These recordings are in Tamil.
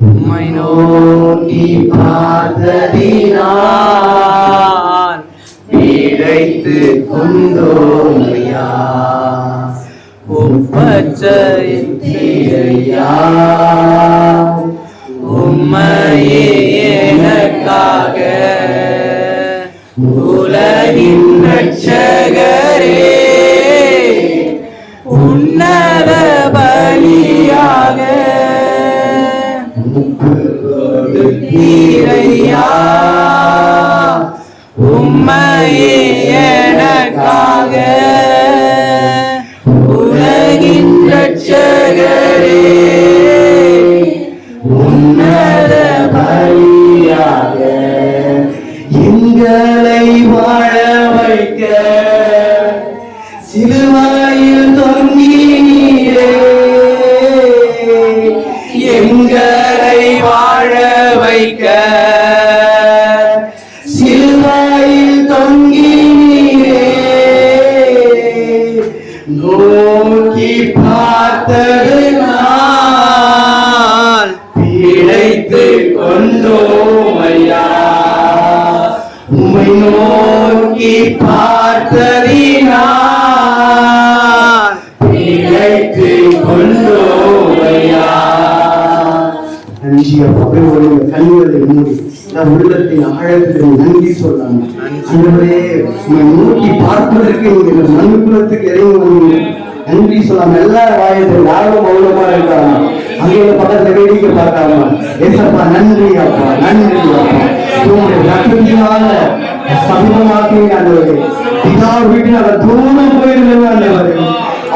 உம்மை நோக்கி பார்த்ததினால் பிழைத்து கொண்டோமையா ஒப்பச்சையின் சீரையா உம்மையே எனக்காக உலகின் ரட்சகரே கொடுத்தீரையா உம்மையே எனக்காக உலகின் ரட்சகரே நோக்கி பார்த்ததினால் பிழைத்து கொண்டோமையா நன்றி அப்பா ஒரு கண்களை மூடி நான் உள்ளத்தின் ஆழத்தில் நன்றி சொல்லாங்க அன்றுவரே உம்மை நோக்கி பார்ப்பதற்கு நீங்க மனுக்குலத்துக்கு வந்தீங்க நன்றி சொல்லாம எல்லா வாயத்தில் யாரும் மௌனமா இருக்காங்க அங்கே பக்கத்துல வேடிக்கை பார்க்காம ஏசப்பா நன்றி அப்பா நன்றி அப்பா. உங்களுடைய ரத்தத்தினால ஆண்டவரே பிதா வீட்டில் அவர் தூரம் போயிருந்தது ஆண்டவரே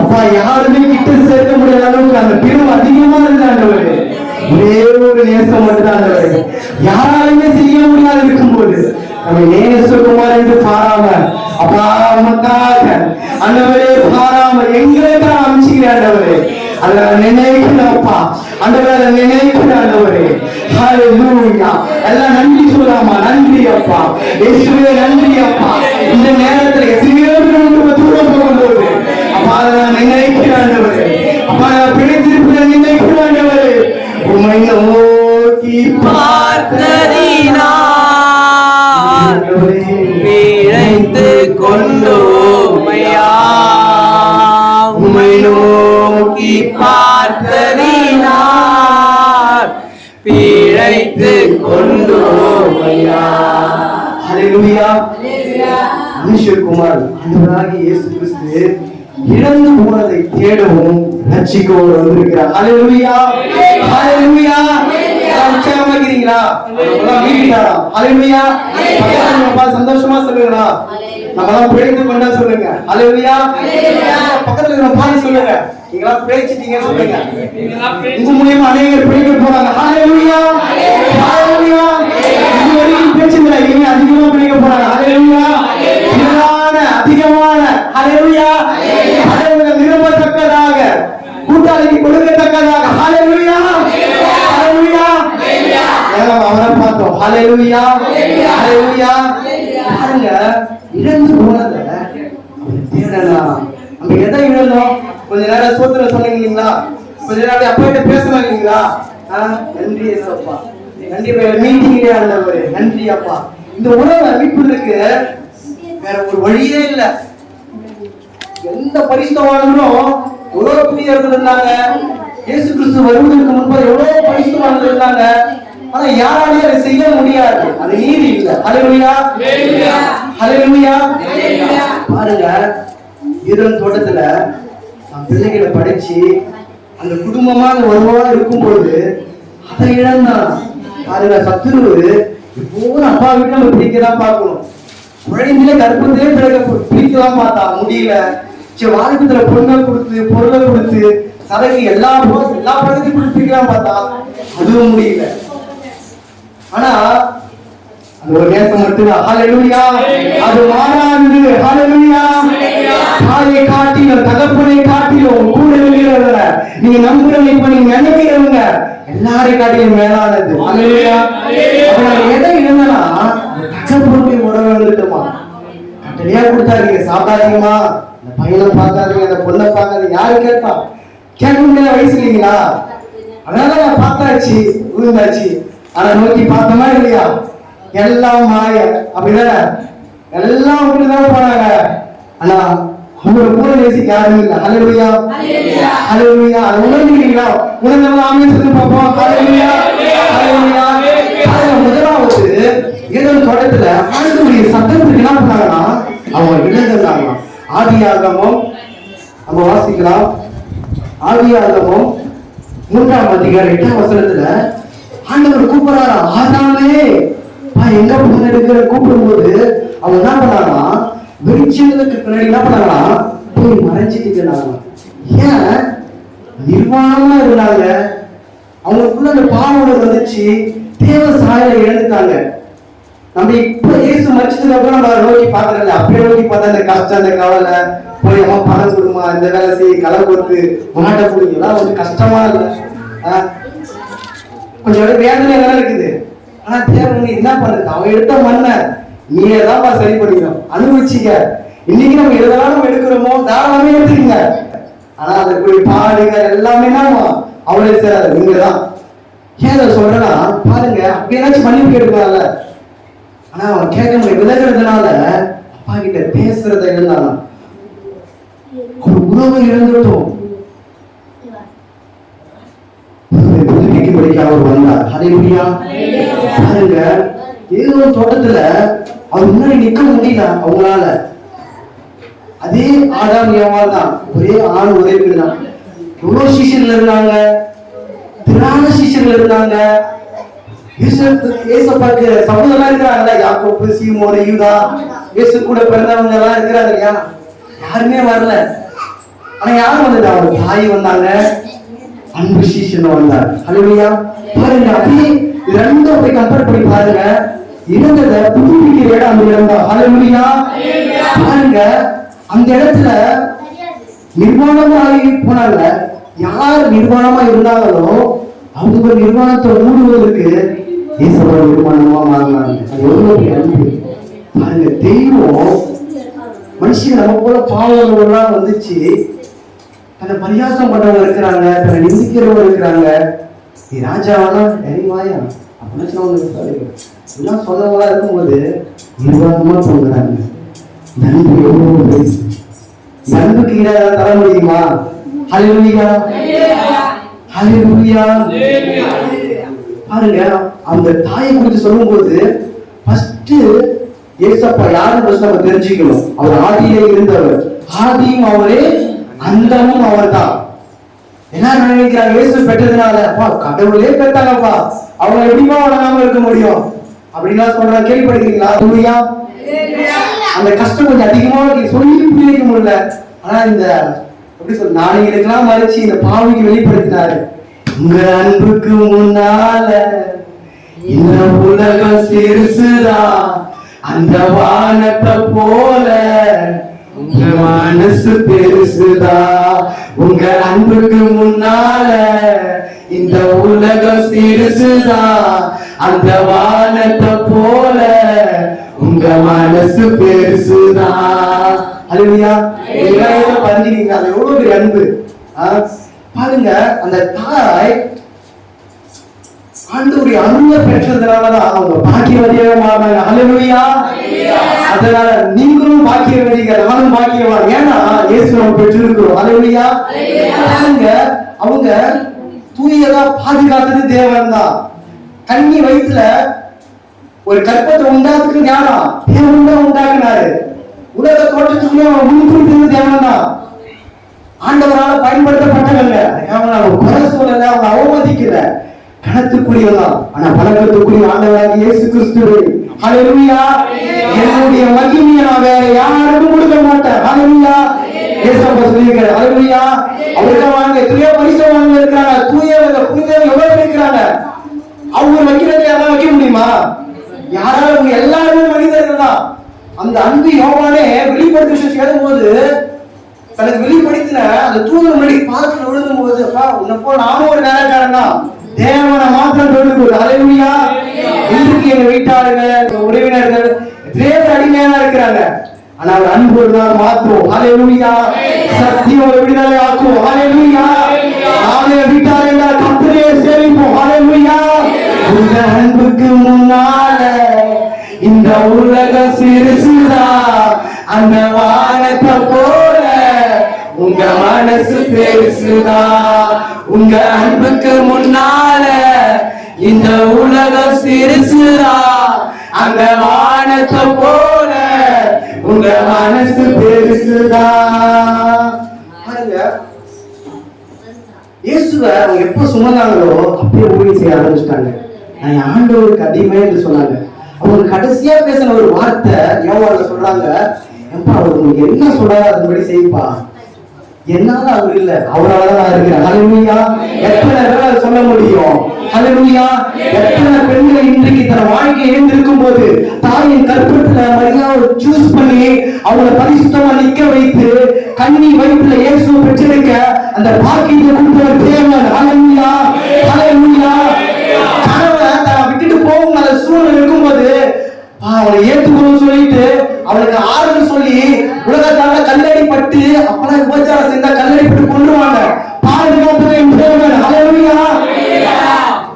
அப்பா யாருமே கிட்ட சேர்க்க முடியாத அளவுக்கு அந்த பிரிவு அதிகமா இருக்கு ஆண்டவரே ஒரே ஒரு நேசம் மட்டும்தான் ஆண்டவரே யாராலுமே செய்ய முடியாது இருக்கும்போது நம்ம நேசகுமார் என்று பாராம அப்பா உமக்காக ஆண்டவரே பாராம எங்களுக்காக அமைச்சுக்கிறேன் ஆண்டவரே அதை நினைக்கிறப்பா ஆண்டவரை நினைக்கிற ஹalleluya எல்லாம் நன்றி சொல்லாமா நன்றி அப்பா. இயேசுவே நன்றி அப்பா. இந்த நேரத்துல எத்தனையோ நம்ம தூரம் போகும்போது அப்பா நான் நினைக்கிறாண்டவரே. அப்பா நான் பிழைத்திருப்பதை நினைக்கிறேன் ஆண்டவரே உம்மை நோக்கி பார்த்ததினால் பிழைத்து கொண்டோமையா உமை நோக்கி பார்த்ததினால் பிழைத்து கொண்டோமையா ஹalleluya. மனுஷகுமார் ஆண்டவராகிய இயேசு கிறிஸ்து இழந்து போனதை தேடவும் ரட்சிக்கவும் வந்திருக்கிறார். இருக்கவங்க பார்த்து சந்தோஷமா சொல்லுங்களா நம்ம எல்லாம் பிழைத்து கொண்டா சொல்லுங்க ஹalleluya பக்கத்துல இருக்கிற பாடி சொல்லுங்க நீங்களா பிழைச்சிட்டீங்கன்னு சொல்லுங்க உங்க மூலியமா அநேகர் பிழைக்க போறாங்க ஹalleluya ஹalleluya இது வரைக்கும் பேச்சுங்களா இனிமே அதிகமா பிழைக்க போறாங்க திரளான அதிகமான ஹalleluya நிரம்பத்தக்கதாக கூட்டாளிக்கு கொடுக்கத்தக்கதாக எல்லாம் அவரை பார்த்தோம் ஹalleluya ஹalleluya பாருங்க இழந்து போனத தேடலாம் நம்ம எதை இழந்தோம்? கொஞ்ச நேரம் சோத்துல சொன்னீங்க இல்லைங்களா கொஞ்ச நேரம் அப்பாகிட்ட பேசணும் இல்லைங்களா? ஆ, நன்றி ஏசப்பா. நன்றி மீட்டிங் ஆண்டவரே நன்றி அப்பா. இந்த உணவை மீட்பதற்கு வேற ஒரு வழியே இல்லை. எந்த பரிசுத்தவான்களும் எவ்வளவு புதியவர்கள் இருந்தாங்க இயேசு கிறிஸ்து வருவதற்கு முன்பு எவ்வளவு பரிசுத்தவான்கள் இருந்தாங்க. ஆனா யாராலையும் அதை செய்ய முடியாது. அது நீதி இல்ல. ஹalleluya பாருங்க ஈரன் தோட்டத்துல நான் பிள்ளைகளை படிச்சு அந்த குடும்பமாக வருவா இருக்கும்போது அதை இழந்தான். பாருங்க சத்துருவு எப்போதும் அப்பா வீட்டுல நம்ம பிடிக்கதான் பார்க்கணும். குழந்தையில கர்ப்பத்திலே பிறக்க பிடிக்கலாம் பார்த்தா முடியல. சரி வாழ்க்கத்துல பொண்ணை கொடுத்து பொருளை கொடுத்து சரக்கு எல்லா எல்லா பழத்தையும் பிடிப்பிக்கலாம் பார்த்தா அதுவும் முடியல. ஆனா ஒரு நேசம் மட்டும் ஹalleluya அது மாறாது ஹalleluya தாயை காட்டில தகப்பனை காட்டிலும் கூட இருக்கிறவங்க நீங்க நம்புறவங்க இப்ப நீங்க நினைக்கிறவங்க எல்லாரையும் காட்டிலும் மேலானது. ஹalleluya அப்ப எதை இருந்தனா தகப்பனுடைய உறவு இருக்குமா கட்டளையா கொடுத்தாருங்க சாப்பிடாதீங்கம்மா. இந்த பையனை பார்க்காதீங்க அந்த பொண்ணை பார்க்காதீங்க. யாரு கேட்பா? கேட்க முடியாத வயசு இல்லைங்களா? அதனால நான் பார்த்தாச்சு விழுந்தாச்சு. ஆனா நோக்கி பார்த்தோமா இல்லையா? எல்லாம் மாய அப்படிதானே எல்லாம் இப்படிதான் போனாங்க ஆனா உங்களை கூட நேசிக்க யாரும் இல்லை. ஹalleluya. ஹalleluya. அது உணர்ந்தீங்களா உணர்ந்தவங்க ஆமென் சொல்லி பார்ப்போம். ஹalleluya. அதுல முதலாவது ஏதேன் தோட்டத்துல ஆண்டவருடைய சத்தத்துக்கு என்ன பண்ணாங்கன்னா அவங்க இழந்தாங்களாம் ஆதியாகமம் நம்ம வாசிக்கலாம். ஆதியாகமம் மூன்றாம் அதிகாரம் எட்டாம் வசனத்துல ஆண்டவர் கூப்பிடுறாரா ஆதாமே பா எங்க போன எடுக்கிற கூப்பிடும்போது அவங்க என்ன பண்ணாங்கன்னா வெளிச்சங்களுக்கு பின்னாடி என்ன பண்ணாங்கன்னா போய் மறைஞ்சிட்டு ஏன்? நிர்வாணமா இருந்தாங்க. அவங்களுக்குள்ள அந்த பாவனை வந்துச்சு. தேவ சாயலை இழந்துட்டாங்க. நம்ம இப்ப இயேசு மறிச்சதுக்கு அப்புறம் நம்ம நோக்கி பாக்குறல அப்படியே நோக்கி பார்த்தா அந்த கஷ்டம் அந்த கவலை. போய் அம்மா பணம் கொடுமா இந்த வேலை செய்ய களை கொடுத்து மாட்டை பிடிக்கலாம் கொஞ்சம் கஷ்டமா இல்லை. கொஞ்சம் வேதனை வேலை இருக்குது. ஆனா தேவன் என்ன பண்ணுறது அவன் எடுத்த மண்ணை நீயே தான் சரி பண்ணிக்கணும். அனுபவிச்சிக்க. இன்னைக்கு நம்ம எதெல்லாம் நம்ம எடுக்கிறோமோ தாராளமே எடுத்துக்கங்க. ஆனா அதுக்குரிய பாடுகள் எல்லாமே தான் அவளே சேராது நீங்க தான் ஏன் அதை சொல்றேன்னா பாருங்க அப்படி ஏதாச்சும் மன்னிப்பு கேட்டுக்கலாம்ல. ஆனா அவன் கேட்க விலகிறதுனால அப்பா கிட்ட பேசுறத இருந்தாலும். ஒரு உறவு இழந்துட்டோம் அவர் வந்தார். ஹalleluya. பாருங்க ஏதோ தோட்டத்துல அவர் முன்னாடி நிக்க முடியல அவங்களால. அதே ஆடாம் ஏவாள் தான். ஒரே ஆண் ஒரே வீடு தான். எவ்வளவு சீசன்ல இருந்தாங்க? திராண சீசன்ல இருந்தாங்க. ஏசப்பாக்கு சகோதரா இருக்கிறாங்கல்ல? யாக்கோப்பு சீமோன் யூதா. இயேசு கூட பிறந்தவங்க எல்லாம் இருக்கிறாங்க யாருமே வரல. ஆனா யார் வந்தது அவங்க தாய் வந்தாங்க. அன்பு சீசன் வந்தார் ஹalleluya பாருங்க அப்படியே ரெண்டும் போய் கம்பேர் பண்ணி பாருங்க. இருந்தத புதுப்பிக்கிற இடம் அந்த இடம் தான் பாருங்க அந்த இடத்துல நிர்வாணமாகி போனாங்க. யார் நிர்வாணமா இருந்தாங்களோ அவங்க நிர்வாணத்தை மூடுவதற்கு ஈஸ்வர நிர்வாணமா மாறினாங்க. அது எவ்வளவு அன்பு பாருங்க தெய்வம் மனுஷன் நம்ம போல பாவங்கள்லாம் வந்துச்சு. தன்னை பரியாசம் பண்றவங்க இருக்கிறாங்க தன்னை நிந்திக்கிறவங்க இருக்கிறாங்க. நீ ராஜாவானா எரிவாயா அப்படின்னு சொன்னவங்க எல்லாம் சொன்னவங்களா இருக்கும்போது நிர்வாகமா போகிறாங்க நன்றி எவ்வளவு ஈடாக தர முடியுமா? ஹalleluya ஹalleluya பாருங்க அந்த தாயை குறித்து சொல்லும்போது ஃபர்ஸ்ட் ஏசப்பா யாருன்னு first நம்ம தெரிஞ்சுக்கணும். அவர் ஆதியிலே இருந்தவர். ஆதியும் அவரே அந்தமும் அவர்தான் என்ன நினைக்கிறாங்க இயேசு பெற்றதுனால அப்பா கடவுளே பெற்றாங்கப்பா. அவங்க எப்படிமா வணங்காம இருக்க முடியும்? அப்படின்லாம் சொல்றாங்க கேள்விப்படுகிறீங்களா? ஹalleluya அந்த கஷ்டம் கொஞ்சம் அதிகமா சொல்லி புரிய வைக்க முடியல ஆனா இந்த எப்படி சொல்ற நாளைகளுக்கெல்லாம் மறைச்சு இந்த பாவிக்கு வெளிப்படுத்தினாரு. உங்க அன்புக்கு முன்னால இந்த உலகம் சிறுசுதான் அந்த வானத்தை போல உங்க மனசு பெருசுதா? உங்க அன்புக்கு முன்னால இந்த உலகம் சிறுசுதா? அந்த வானத்தை போல உங்க மனசு பெருசுதா? அலுவயா பதினீங்க அது எவ்வளவு பெரிய அன்பு. பாருங்க அந்த தாய் ஆண்டவருடைய அன்பை பெற்றதுனாலதான் அவங்க பாக்கியவதியாக அதனால நீங்களும் பாக்கியவதிக நானும் பாக்கியவான். ஏன்னா இயேசு நம்ம பெற்றிருக்கிறோம். ஹalleluya பாருங்க அவங்க தூயதா பாதுகாத்தது தேவன் தான் கண்ணி வயிற்றுல ஒரு கற்பத்தை உண்டாக்குறது யாரா தேவன் தான் உண்டாக்குனாரு. உலக தோற்றத்துக்குள்ளே அவன் முன்குறித்தது தேவன் தான் ஆண்டவரால பயன்படுத்தப்பட்டவங்க அவங்க குறை சொல்லல அவங்க அவமதிக்கல. கணத்துக்குரியவதான் ஆனா பழக்கத்துக்குரிய ஆண்டவராக இயேசு கிறிஸ்துவே ஹalleluya. என்னுடைய மகிமையை நான் வேற யாருக்கும் கொடுக்க மாட்டேன். ஹalleluya. ஏசப்பா சொல்லியிருக்காரு ஹalleluya. அவருக்கு வாங்க எத்தனையோ பரிசுவாங்க இருக்கிறாங்க. தூயவங்க புனிதவங்க எவ்வளவு இருக்கிறாங்க? அவங்க வைக்கிறதை யாராவது வைக்க முடியுமா? யாராவது அவங்க எல்லாருமே மனிதர்கள் தான். அந்த அன்பு யோவானே வெளிப்படுத்த விஷயம் சேரும் போது தனக்கு வெளிப்படுத்தின அந்த தூதர் மணி பாதத்தில் விழுந்தும் போது அப்பா உன்னை போல நானும் ஒரு நேரக்காரன் தான். தேவனை மாத்திரம் தொழுது அலையா இன்றைக்கு எங்க வீட்டாளர்கள் உறவினர்கள் தேவ அடிமையா இருக்கிறாங்க. ஆனா அவர் அன்பு நாள் மாத்தும் அலையா சத்தியம் விடுதலை ஆக்கும். அலையா விட்டார் என்றால் கத்தரையே சேவிப்போம் ஹalleluya உங்க அன்புக்கு முன்னால இந்த உலகம் சிறுசுதா அந்த வானத்தை போல உங்க மனசு பெருசுதான் உங்க அன்புக்கு முன்னால இந்த உலகம் சிறுசுதா? அந்த வானத்தை போல உங்க மனசு பெருசுதா? பாருங்க. இயேசுவை அவங்க எப்போ சுமந்தாங்களோ அப்படியே ஊழியம் செய்ய ஆரம்பிச்சிட்டாங்க. நான் என் ஆண்டவருக்கு அதிகமே என்று சொன்னாங்க. அவங்க கடைசியா பேசின ஒரு வார்த்தை யோகாவில் சொல்றாங்க. எப்பா அவர் உங்களுக்கு என்ன சொல்றாரு அதுபடி செய்ப்பா. என்னால அவர் இல்ல. அவரால் தான் நான் இருக்கிறேன் எத்தனை சொல்ல முடியும்? ஹalleluya எத்தனை பெண்கள் இன்றைக்கு தன் வாழ்க்கை எழுந்திருக்கும் போது தாயின் கற்பத்துல மரியாதை சூஸ் பண்ணி அவங்கள பரிசுத்தமா நிக்க வைத்து கண்ணி வயிற்றுல இயேசுவை பெற்றிருக்க அந்த பாக்கியத்தை கொடுத்தவர் தேவன். ஹalleluya ஹalleluya கணவன் தான் விட்டுட்டு போகும் அந்த சூழ்நிலை இருக்கும்போது அவளை ஏத்துக்கணும்னு சொல்லிட்டு அவளுக்கு ஆறு சொல்லி உலகத்தால கல்லடி பட்டு அப்பெல்லாம் விபச்சாரம் செஞ்சா கல்லடி பட்டு கொண்டுருவாங்க பாதுகாப்பு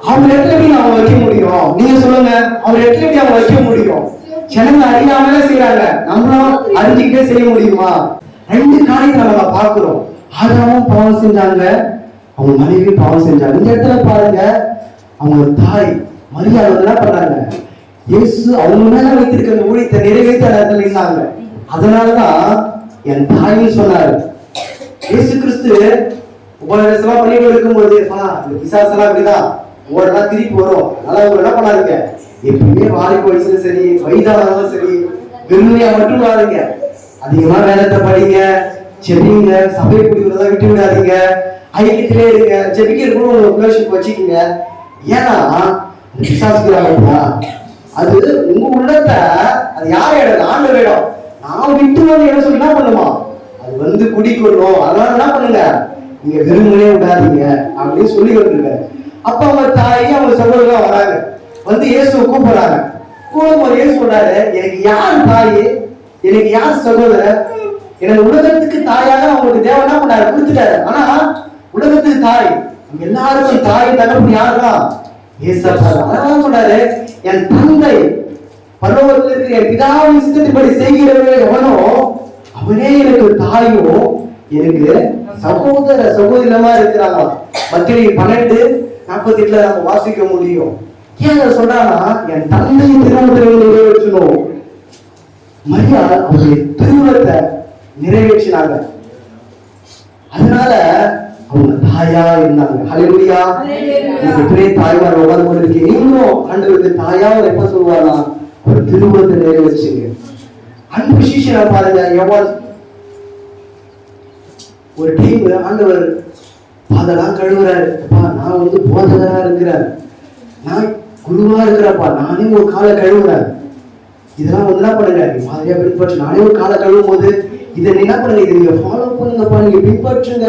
அவர் தேவன் எப்படி அவங்க வைக்க முடியும்? நீங்க சொல்லுங்க. அவர் இடத்துல எப்படி அவங்க வைக்க முடியும்? ஜனங்க அறியாமலே செய்யறாங்க நம்மளும் அறிஞ்சுக்கிட்டே செய்ய முடியுமா? ரெண்டு காரியத்தை நம்ம பாக்குறோம் ஆதாமும் பாவம் செஞ்சாங்க. அவங்க மனைவி பாவம் செஞ்சாங்க. இந்த இடத்துல பாருங்க. அவங்க தாய் மரியாதை வந்து என்ன பண்ணாங்க? இயேசு அவங்க மேல வைத்திருக்க அந்த ஊழியத்தை நிறைவேற்ற இடத்துல இருந்தாங்க அதனாலதான் என் தாயின்னு சொன்னாரு இயேசு கிறிஸ்து உபதேசமா பண்ணிட்டு இருக்கும்போது "ஆ, பிசாசெல்லாம் இப்படிதான் உங்களெல்லாம் திருப்பி வரும் அதனால அவங்க என்ன பண்ணாதீங்க. எப்பயுமே வாலிப வயசுல சரி வயதானாலும் சரி வெறுமையா மட்டும் வாருங்க அதிகமா வேதத்தை படிங்க செபிங்க சபை குடிக்கிறதா விட்டு விடாதீங்க ஐக்கியத்திலே இருங்க ஜெபிக்கிற கூட ஃபெலோஷிப் வச்சுக்கோங்க. ஏன்னா இந்த பிசாசுக்கிறாங்க அது உங்க உள்ளத்தை அது யார் இடம் ஆண்டு இடம் நான் விட்டு வந்து என்ன சொல்லி என்ன பண்ணுமா? அது வந்து குடிக்கணும் அதனால என்ன பண்ணுங்க? நீங்க வெறுமனே விடாதீங்க. அப்படின்னு சொல்லி கொண்டிருக்காரு. அப்ப அவங்க தாய் அவங்க சகோதரர்கள் வராங்க. வந்து இயேசுவை கூப்பிடுறாங்க. கூப்பிடும்போது இயேசு சொல்றாரு எனக்கு யார் தாய்? எனக்கு யார் சகோதரர்? எனக்கு உலகத்துக்கு தாயாக அவங்களுக்கு தேவனா பண்ணாரு? கொடுத்துட்டாரு. ஆனா உலகத்துக்கு தாய். எல்லாருக்கும் தாய் தகப்பு யாருதான் ஏசப்பா அதனால சொல்றாரு? என் தந்தை. பரலோகத்தில் இருக்கிற என் பிதாவின் சித்தத்தின்படி செய்கிறவர்கள் எவனோ அவனே எனக்கு தாயும் எனக்கு சகோதர சகோதரமா இருக்கிறாங்க மத்திய பன்னெண்டு நாற்பத்தி எட்டுல நம்ம வாசிக்க முடியும். ஏன் அதை சொல்றானா என் தந்தை திருமணத்தை நிறைவேற்றணும் மரியா அவருடைய திருமணத்தை நிறைவேற்றினாங்க. அதனால அவங்க தாயா இருந்தாங்க. ஹalleluya நீங்க பெரிய தாய்மார் உட்கார்ந்து கொண்டிருக்கீங்க. நீங்களும் ஆண்டவருக்கு தாயா அவர் எப்ப சொல்லுவாரா ஒரு திருமணத்தை நிறைவேற்றுங்க அன்பு சீஷனை பாருங்க எவ்வளவு ஒரு டைம் ஆண்டவர் அதெல்லாம் கழுவுறாரு. அப்பா நான் வந்து போதகரா இருக்கிறேன். நான் குருவா இருக்கிறப்பா நானே ஒரு காலை கழுவுறேன். இதெல்லாம் வந்து என்ன பண்ணுங்க? நீ மாதிரியா பின்பற்று. நானே ஒரு காலை கழுவும் போது இதை என்ன பண்ணுங்க? இதை நீங்க ஃபாலோ பண்ணுங்கப்பா நீங்க பின்பற்றுங்க.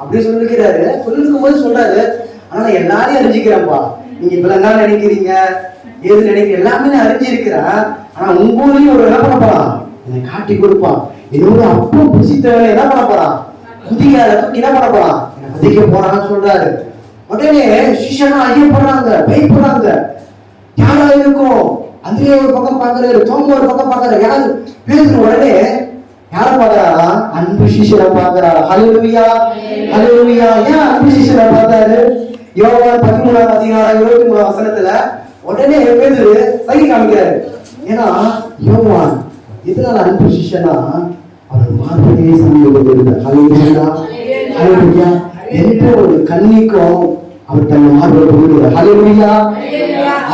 அப்படி சொல்லிருக்கிறாரு. சொல்லிருக்கும் போது சொல்றாரு. ஆனா நான் எல்லாரையும் அறிஞ்சிக்கிறேன்ப்பா. நீங்க இவ்வளவு என்ன நினைக்கிறீங்க ஏது நினைக்கிறீங்க எல்லாமே நான் அறிஞ்சிருக்கிறேன். ஆனா உங்க ஊர்லயும் ஒரு என்ன பண்ண போறான்? என்னை காட்டி கொடுப்பான். என்னோட அப்பா புசித்தவனை என்ன பண்ண போறான்? குதிக்காத தூக்கி என்ன பண்ண போறான்? என்னை புதிக்க போறான்னு சொல்றாரு. உடனே சிஷனா ஐயப்படுறாங்க பயப்படுறாங்க. யாரா இருக்கும்? அந்திரே ஒரு பக்கம் பாக்குறாரு தோம ஒரு பக்கம் பாக்குறாரு யாரு? பேசுற உடனே யார பாக்குறாரா அன்பு சிஷரை பாக்குறாரா ஹalleluya ஹalleluya ஏன் அன்பு சிஷரை பார்த்தாரு? யோவான் பதிமூணாம் அதிகாரம் இருபத்தி மூணாம் வசனத்துல உடனே பேதுரு சகி காமிக்கிறாரு. ஏன்னா யோவான் இதனால அன்பு சிஷனா அவர் மார்பையே கொண்டிருந்தார் ஹalleluya ஹalleluya எந்த ஒரு கன்னிக்கும் அவர் தன் மார்பை கொடுக்கிறார் ஹalleluya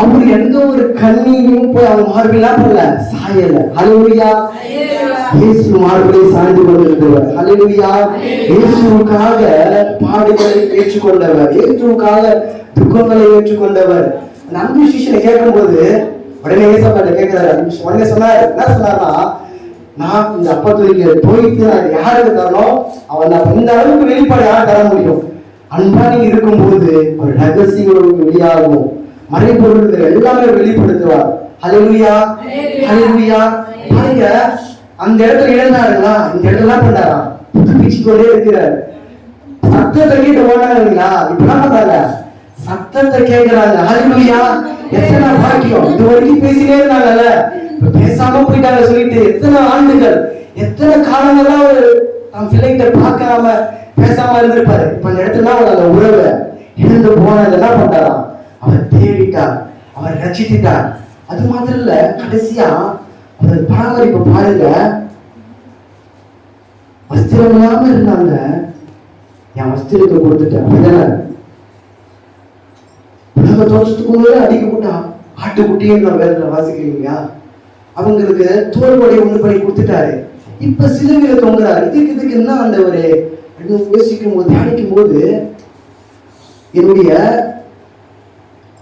அவர் எந்த ஒரு கண்ணியும் போய் அவன் மார்பெல்லாம் பண்ணல சாயல. ஹalleluya இயேசு மார்பை சாய்ந்து கொண்டிருக்கிறவர். ஹalleluya இயேசுவுக்காக பாடுகளை ஏற்றுக்கொண்டவர். இயேசுவுக்காக துக்கங்களை ஏற்றுக்கொண்டவர். அந்த அன்பு சிஷ்யனை கேட்கும்போது உடனே ஏசப்பாட்ட கேட்கிறாரு? உடனே சொன்னாரு என்ன சொன்னார்னா நான் இந்த அப்பத்துக்கு தோய்த்து நான் யாருக்கு தரணும் அவன் நான் இந்த அளவுக்கு வெளிப்பாடு யார் தர முடியும்? அன்பா நீங்க இருக்கும்போது ஒரு ரகசியம் வெளியாகும். மறைபொருள்கள் எல்லாமே வெளிப்படுத்துவார். ஹalleluya ஹalleluya பாருங்க அந்த இடத்துல இழந்தாருங்களா இந்த இடத்துல பண்ணாரா? புதுப்பிச்சு இருக்கிறார். சத்தத்தை கேட்டு ஓடாதுங்களா இப்படிலாம் பண்றாங்க. சத்தத்தை கேட்கிறாங்க. ஹalleluya. எத்தனை பாக்கியம்? இது வரைக்கும் பேசினே இருந்தாங்கல்ல. பேசாம போயிட்டாங்க சொல்லிட்டு எத்தனை ஆண்டுகள்? எத்தனை காலங்கள்லாம் அவர் அவன் பிள்ளைகிட்ட பார்க்காம பேசாம இருந்திருப்பாரு. இப்ப இந்த இடத்துல அவரோட உறவு உறவை இழந்து போனது என்ன பண்றாராம் அவர் தேடிட்டார். அவர் ரசித்துட்டார் அது மாத்திரம் இல்ல கடைசியா அவர் பராமரிப்பு பாருங்க. வஸ்திரம் இல்லாம இருந்தாங்க. என் வஸ்திரத்தை கொடுத்துட்டேன். உலக தோற்றத்துக்கு முதல்ல அடிக்கப்பட்ட ஆட்டுக்குட்டியே நான் வேதத்துல வாசிக்கிறீங்க? அவங்களுக்கு தோல்வடை ஒன்று ஒண்ணு பண்ணி கொடுத்துட்டாரு. இப்ப சிலுவையில தொங்குறாரு. இதுக்கு இதுக்கு என்ன அந்த அப்படின்னு யோசிக்கும் போது தியானிக்கும் போது என்னுடைய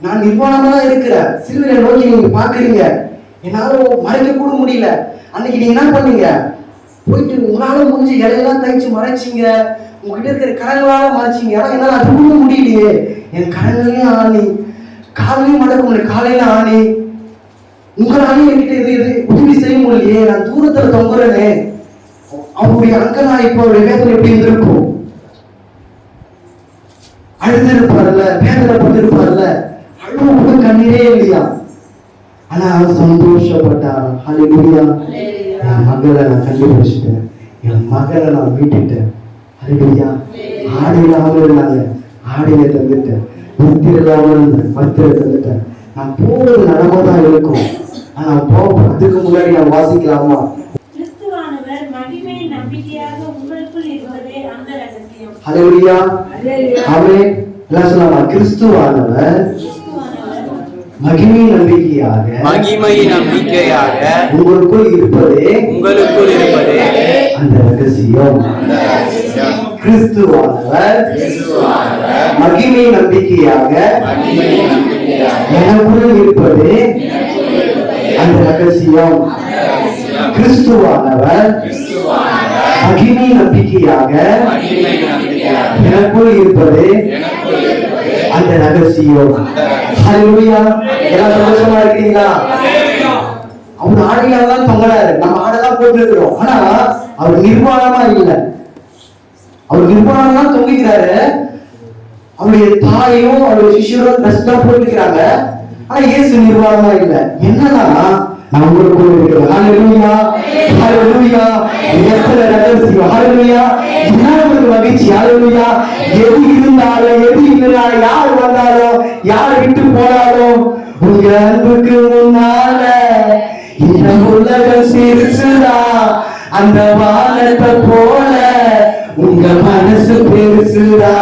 நான் நிர்வாணமா இருக்கிறேன். சிலுவையில நோக்கி நீங்க பாக்குறீங்க என்னால மறைக்க கூட முடியல. அன்னைக்கு நீங்கள் என்ன பண்ணீங்க? போயிட்டு உங்களால முடிஞ்சு இலையெல்லாம் தைச்சு மறைச்சிங்க. உங்ககிட்ட இருக்கிற கரங்களால மறைச்சிங்க. ஆனா என்னால அது கூட முடியலையே. என் கரங்களையும் ஆணி. காலையும் மடக்க முடியல காலையில ஆணி. உங்களாலையும் என்கிட்ட இது இது உதவி செய்ய முடியலையே. நான் தூரத்துல தொங்குறேனே. அவருடைய அங்கனா இப்போ அவருடைய வேதனை எப்படி இருந்திருக்கும்? அழுந்திருப்பார்ல வேதனை அழுவ கூட கண்ணீரே இல்லையா ஆனா அவர் சந்தோஷப்பட்டார் ஹalleluya என் மகளை நான் கண்டுபிடிச்சிட்டேன். என் மகளை நான் மீட்டுட்டேன். ஹalleluya ஆடை இல்லாமல் இருந்தாங்க ஆடையை தந்துட்டேன். முத்திர இல்லாமல் இருந்தேன் மத்திர தந்துட்டேன். நான் போவது நடமா தான் இருக்கும். ஆனா போக அதுக்கு முன்னாடி நான் வாசிக்கலாமா? ஹalleluya ஆமென். எல்லாம் கிறிஸ்துவானவர் கிறிஸ்துவானவர் மகிமை நம்பிக்கையாக மகிமை நம்பிக்கையாக உங்களுக்குள் இருப்பதே உங்களுக்குள் இருப்பதே அந்த ரகசியம். கிறிஸ்துவானவர் மகிமை நம்பிக்கையாக எனக்குள் இருப்பது அந்த ரகசியம். கிறிஸ்துவானவர் மகிமை நம்பிக்கையாக எனக்குள் இருப்பது அந்த ரகசியம். ஹalleluya. எல்லாம் சந்தோஷமா இருக்கீங்களா? அவர் ஆடையில தான் தொங்கறாரு. நம்ம ஆடெல்லாம் போட்டுருக்கிறோம். ஆனா அவர் நிர்வாணமா இல்லை. அவர் நிர்வாணம் தான் தொங்கிக்கிறாரு. அவருடைய தாயும் அவருடைய சிஷ்யரும் ட்ரெஸ் தான் போட்டுக்கிறாங்க ஆனா இயேசு நிர்வாணமா இல்ல. என்னன்னா நான் உங்களுக்குள்ள இருக்கிறேன் ஹalleluya. ஹalleluya. எத்தனை ரகசியம் ஹalleluya. என்ன ஒரு மகிழ்ச்சி? ஹalleluya. எது இருந்தாலும் எது இல்லைனாலும் யார் வந்தாலும் யார் விட்டு போனாலும் உங்க அன்புக்கு முன்னால இந்த உலகம் சிறுசுதா அந்த வானத்தை போல உங்க மனசு பெருசுதா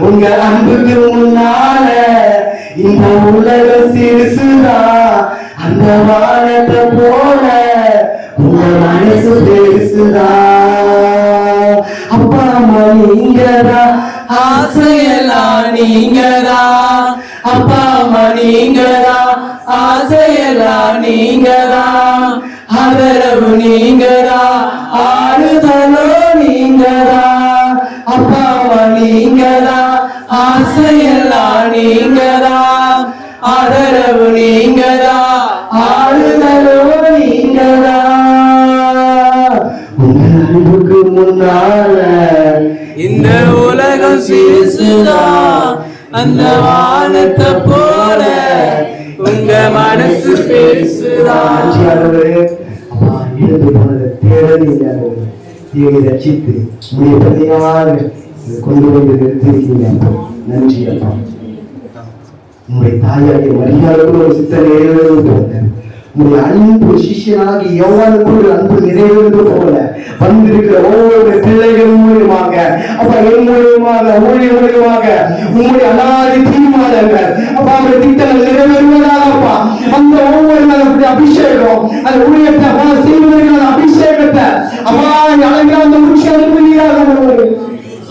உங்க அன்புக்கு முன்னால இந்த உலகம் சிறுசுதா அந்த வானத்தை போல உங்க மனசு பெருசுதா அப்பா அம்மா நீங்கதா ஆசையெல்லாம் நீங்கதா அப்பா அம்மா நீங்கதா ஆசையெல்லாம் நீங்கதா ஆதரவு நீங்கதா ஆறுதலோ நீங்கதா உலகம் அந்த வானத்தை போல உங்க மனசு பெருசுதா இழந்து போனதை தேடனீங்க ஆண்டவரே. இதை ரட்சித்து உடைய கொண்டு வந்து நிறுத்திருக்கீங்க நன்றி அப்பா. உங்களுடைய தாயாகிய மரியாதைக்கு ஒரு சித்த நிறைவேறது போல உங்களுடைய அன்பு சிஷியனாகி எவ்வளவு ஒரு அன்பு நிறைவேறு போல வந்திருக்கிற ஒவ்வொரு பிள்ளைகள் மூலியமாக அப்ப என் மூலியமாக ஊழிய மூலியமாக உங்களுடைய அனாதி தீர்மானங்கள் அப்ப அவருடைய திட்டங்கள் நிறைவேறுவதாகப்பா அந்த ஒவ்வொரு நாளும் அபிஷேகம் அந்த ஊழியத்தை அப்பா செய்வதற்கான அபிஷேகத்தை அப்பா அழகாக அந்த உற்சாகம் புரியாக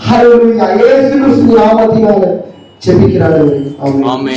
ஹalleluya. கிறிஸ்து நாமத்தினால. చెవికి రాదు ఆమె